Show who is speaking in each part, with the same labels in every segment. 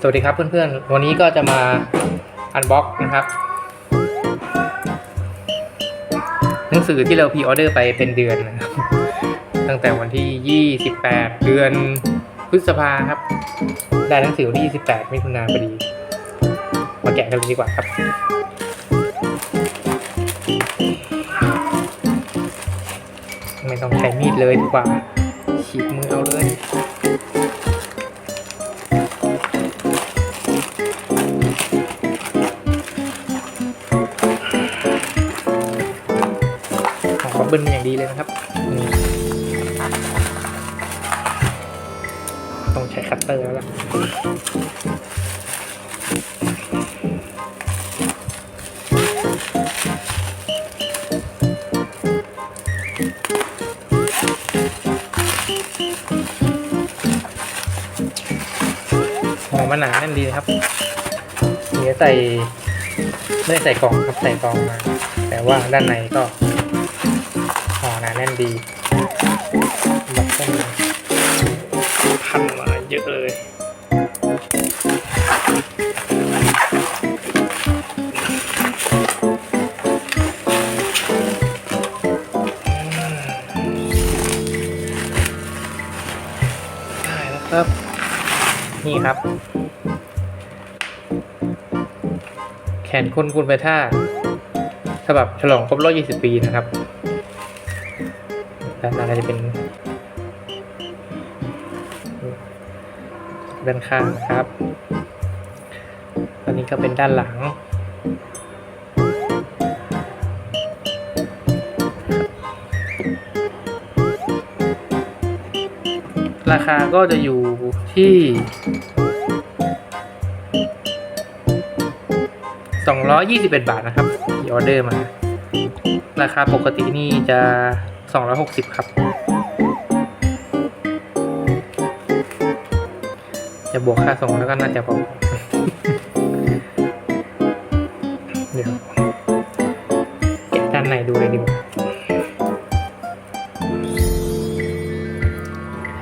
Speaker 1: สวัสดีครับเพื่อนๆ วันนี้ก็จะมาอันบ็อกนะครับ หนังสือที่เราพีออเดอร์ไปเป็นเดือนนะครับ ตั้งแต่วันที่ 28 เดือนพฤษภาครับ ได้หนังสือวันที่ 28 มิถุนาพอดี มาแกะกันเลยดีกว่าครับไม่ต้องใช้มีดเลยดีกว่าฉีกมือเอาเลย เบิ้ลเป็นอย่างดีเลยนะครับ ต้องใช้คัตเตอร์แล้วล่ะหอมมันหนาแน่นดีนะครับเดี๋ยวใส่ไม่ได้ใส่กล่องครับใส่กล่องมา แต่ว่าด้านในก็ ห่นาแน่นดีบบต้นพันมาเยอะเลยได้แล้วครับ นี่ครับ แขนคุณคุณไปท่าฉบับฉลองครบรอบ 20 ปีนะครับ ด้านหน้าก็จะเป็นด้านข้างนะครับ ตอนนี้ก็เป็นด้านหลัง ราคาก็จะอยู่ที่ 221 บาทนะครับที่ออเดอร์มา ราคาปกตินี่จะ 260 ครับ จะบวกค่าส่งแล้วก็น่าจะพอเดี๋ยวเก็บด้านในดูเลยดีกว่า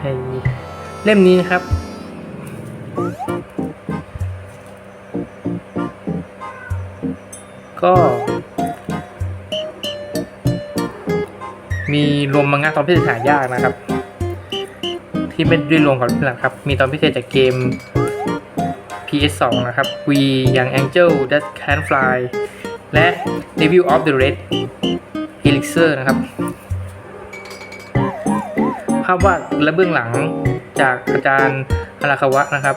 Speaker 1: ให้เล่มนี้ครับก็ มีรวมมังงะตอนพิเศษหายากนะครับ ที่ไม่ได้รวมกับหลักครับ มีตอนพิเศษจากเกม PS2 นะครับ We Young Angel That Can Fly และ Review of the Red Elixir นะครับ ภาพวาดและเบื้องหลังจากอาจารย์อาราคาวะนะครับ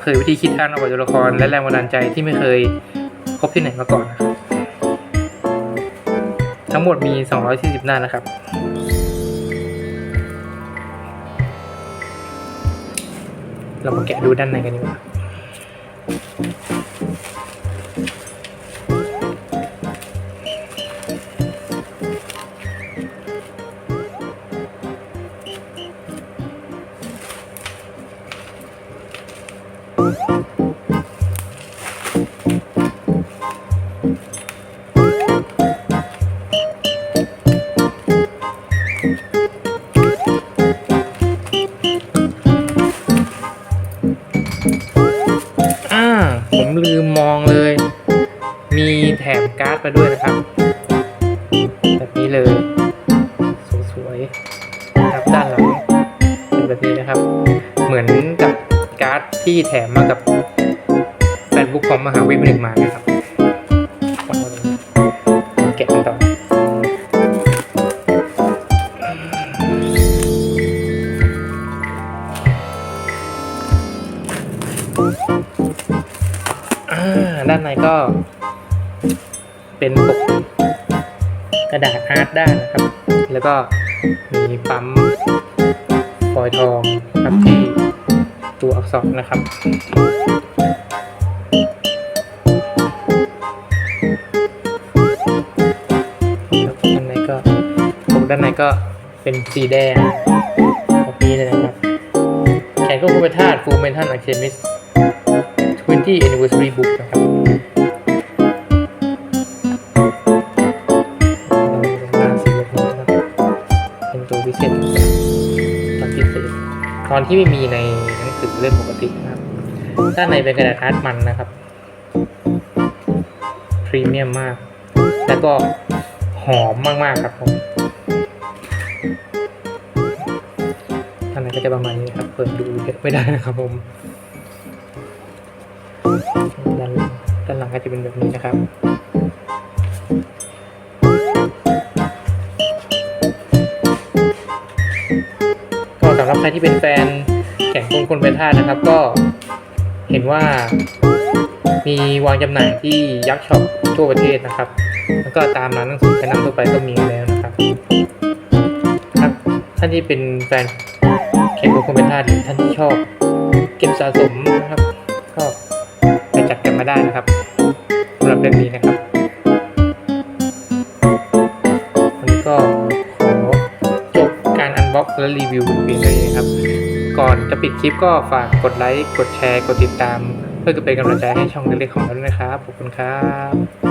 Speaker 1: เผยวิธีคิดการออกแบบตัวละครและแรงบันดาลใจที่ไม่เคยพบที่ไหนมาก่อนนะครับ ทั้งหมดมี 240 หน้านะครับ เรามาแกะดูด้านในกันดีกว่าอ่า มีแถมการ์ดมาด้วยนะครับ แบบนี้เลย สวยๆนะครับด้านหลังเป็นแบบนี้นะครับ เหมือนกับการ์ดที่แถมมากับแฟนบุ๊กของมหาวิทยาลัยมานะครับแกะกันต่อ ด้านในก็ เป็นปกกระดาษอาร์ตด้านนะครับ แล้วก็มีปั๊มฟอยทองครับที่ตัวอักษรนะครับ ด้านในก็ปกด้านในก็เป็นสีแดงแบบนี้เลยนะครับ แขนก็คูเปธาตุฟูเมนทันอะเคมิส 20 anniversary book นะครับเป็นตัวพิเศษตอนพิเศษ ตอนที่ไม่มีในหนังสือเล่นปกตินะครับด้านในเป็นกระดาษอาร์ตมันนะครับ พรีเมียมมาก แล้วก็หอมมาก ๆ ครับผมด้านในก็จะประมาณนี้ครับ เปิดดูเยอะไม่ได้นะครับผม ด้านด้านหลังก็จะเป็นแบบนี้นะครับก็สำหรับใครที่เป็นแฟนแข่งคนคนเป็นท่านะครับ ก็เห็นว่ามีวางจำหน่ายที่ยักษ์ช็อปทั่วประเทศนะครับ แล้วก็ตามร้านหนังสือชั้นนำทั่วไปก็มีแล้วนะครับ ครับท่านที่เป็นแฟนแข่งคนคนเป็นท่าหรือท่านที่ชอบเก็บสะสมนะครับ ก็ สำหรับเรื่องนี้นะครับวันนี้ก็ขอจบการอันบ็อกและรีวิวเพียงเท่านี้นะครับ ก่อนจะปิดคลิปก็ฝากกดไลค์ กดแชร์ กดติดตาม เพื่อเป็นกำลังใจให้ช่องเล็กๆของเราด้วยนะครับ ขอบคุณครับ